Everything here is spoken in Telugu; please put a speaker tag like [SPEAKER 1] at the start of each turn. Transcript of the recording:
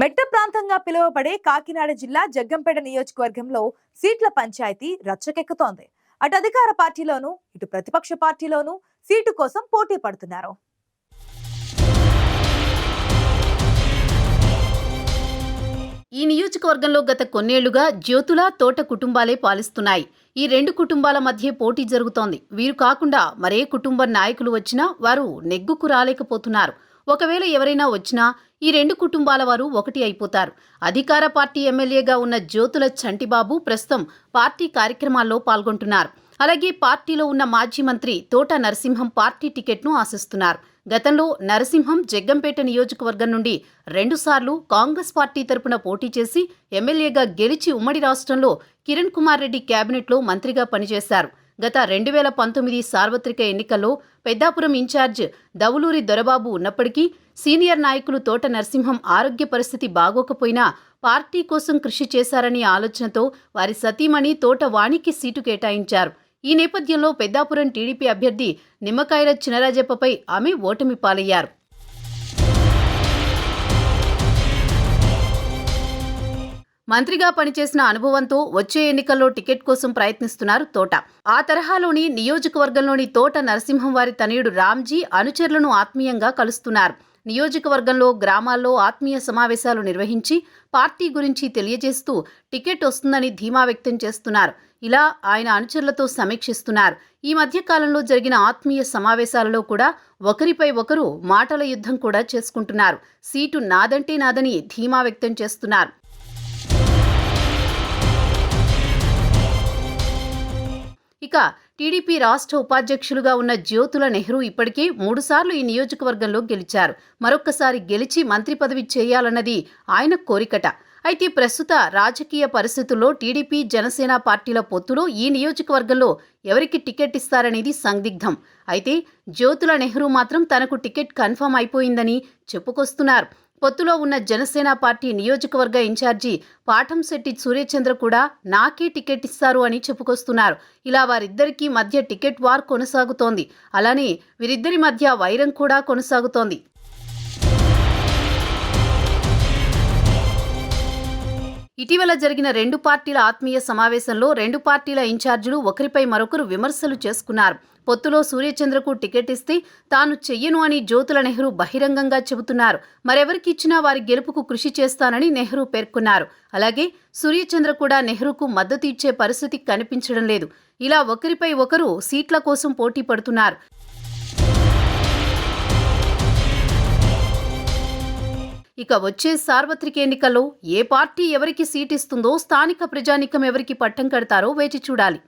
[SPEAKER 1] మెట్ట ప్రాంతంగా పిలువబడే కాకినాడ జిల్లా జగ్గంపేట నియోజకవర్గంలో సీట్ల పంచాయతీ రచ్చకెక్కుతోంది. అటు అధికార పార్టీలోనూ ఇటు ప్రతిపక్ష పార్టీలోనూ సీటు కోసం పోటీ పడుతున్నారు.
[SPEAKER 2] ఈ నియోజకవర్గంలో గత కొన్నేళ్ళుగా జ్యోతుల తోట కుటుంబాలే పాలిస్తున్నాయి. ఈ రెండు కుటుంబాల మధ్య పోటీ జరుగుతోంది. వీరు కాకుండా మరే కుటుంబ నాయకులు వచ్చినా వారు నెగ్గుకు రాలేకపోతున్నారు. ఒకవేళ ఎవరైనా వచ్చినా ఈ రెండు కుటుంబాల వారు ఒకటి అయిపోతారు. అధికార పార్టీ ఎమ్మెల్యేగా ఉన్న జ్యోతుల చంటిబాబు ప్రస్తుతం పార్టీ కార్యక్రమాల్లో పాల్గొంటున్నారు. అలాగే పార్టీలో ఉన్న మాజీ మంత్రి తోట నరసింహం పార్టీ టికెట్ను ఆశిస్తున్నారు. గతంలో నరసింహం జగ్గంపేట నియోజకవర్గం నుండి రెండుసార్లు కాంగ్రెస్ పార్టీ తరపున పోటీ చేసి ఎమ్మెల్యేగా గెలిచి ఉమ్మడి రాష్ట్రంలో కిరణ్ కుమార్ రెడ్డి కేబినెట్లో మంత్రిగా పనిచేశారు. గత రెండు వేల పంతొమ్మిది సార్వత్రిక ఎన్నికల్లో పెద్దాపురం ఇన్ఛార్జ్ దవులూరి దొరబాబు ఉన్నప్పటికీ సీనియర్ నాయకులు తోట నరసింహం ఆరోగ్య పరిస్థితి బాగోకపోయినా పార్టీ కోసం కృషి చేశారనే ఆలోచనతో వారి సతీమణి తోట వాణికి సీటు కేటాయించారు. ఈ నేపథ్యంలో పెద్దాపురం టీడీపీ అభ్యర్థి నిమ్మకాయల చినరాజప్పపై ఆమె ఓటమి పాలయ్యారు. మంత్రిగా పనిచేసిన అనుభవంతో వచ్చే ఎన్నికల్లో టికెట్ కోసం ప్రయత్నిస్తున్నారు తోట. ఆ తరహాలోని నియోజకవర్గంలోని తోట నరసింహం వారి తనయుడు రామ్జీ అనుచరులను ఆత్మీయంగా కలుస్తున్నారు. నియోజకవర్గంలో గ్రామాల్లో ఆత్మీయ సమావేశాలు నిర్వహించి పార్టీ గురించి తెలియజేస్తూ టికెట్ వస్తుందని ధీమా వ్యక్తం చేస్తున్నారు. ఇలా ఆయన అనుచరులతో సమీక్షిస్తున్నారు. ఈ మధ్య కాలంలో జరిగిన ఆత్మీయ సమావేశాలలో కూడా ఒకరిపై ఒకరు మాటల యుద్ధం కూడా చేసుకుంటున్నారు. సీటు నాదంటే నాదని ధీమా వ్యక్తం చేస్తున్నారు. ఇక టీడీపీ రాష్ట్ర ఉపాధ్యక్షులుగా ఉన్న జ్యోతుల నెహ్రూ ఇప్పటికే మూడుసార్లు ఈ నియోజకవర్గంలో గెలిచారు. మరొక్కసారి గెలిచి మంత్రి పదవి చేయాలన్నది ఆయన కోరికట. అయితే ప్రస్తుత రాజకీయ పరిస్థితుల్లో టీడీపీ జనసేన పార్టీల పొత్తులో ఈ నియోజకవర్గంలో ఎవరికి టికెట్ ఇస్తారనేది సందిగ్ధం. అయితే జ్యోతుల నెహ్రూ మాత్రం తనకు టికెట్ కన్ఫర్మ్ అయిపోయిందని చెప్పుకొస్తున్నారు. పొత్తులో ఉన్న జనసేన పార్టీ నియోజకవర్గ ఇన్ఛార్జి పాఠంశెట్టి సూర్యచంద్ర కూడా నాకే టికెట్ ఇస్తారు అని చెప్పుకొస్తున్నారు. ఇలా వారిద్దరికీ మధ్య టికెట్ వార్ కొనసాగుతోంది. అలానే వీరిద్దరి మధ్య వైరం కూడా కొనసాగుతోంది. ఇటీవల జరిగిన రెండు పార్టీల ఆత్మీయ సమావేశంలో రెండు పార్టీల ఇన్ఛార్జీలు ఒకరిపై మరొకరు విమర్శలు చేసుకున్నారు. పొత్తులో సూర్యచంద్రకు టికెట్ ఇస్తే తాను చెయ్యను అని జ్యోతుల నెహ్రూ బహిరంగంగా చెబుతున్నారు. మరెవరికిచ్చినా వారి గెలుపుకు కృషి చేస్తానని నెహ్రూ పేర్కొన్నారు. అలాగే సూర్యచంద్ర కూడా నెహ్రూకు మద్దతు ఇచ్చే పరిస్థితి కనిపించడం లేదు. ఇలా ఒకరిపై ఒకరు సీట్ల కోసం పోటీ పడుతున్నారు. ఇక వచ్చే సార్వత్రిక ఎన్నికల్లో ఏ పార్టీ ఎవరికి సీట్ ఇస్తుందో స్థానిక ప్రజానికం ఎవరికి పట్టం కడతారో వేచి చూడాలి.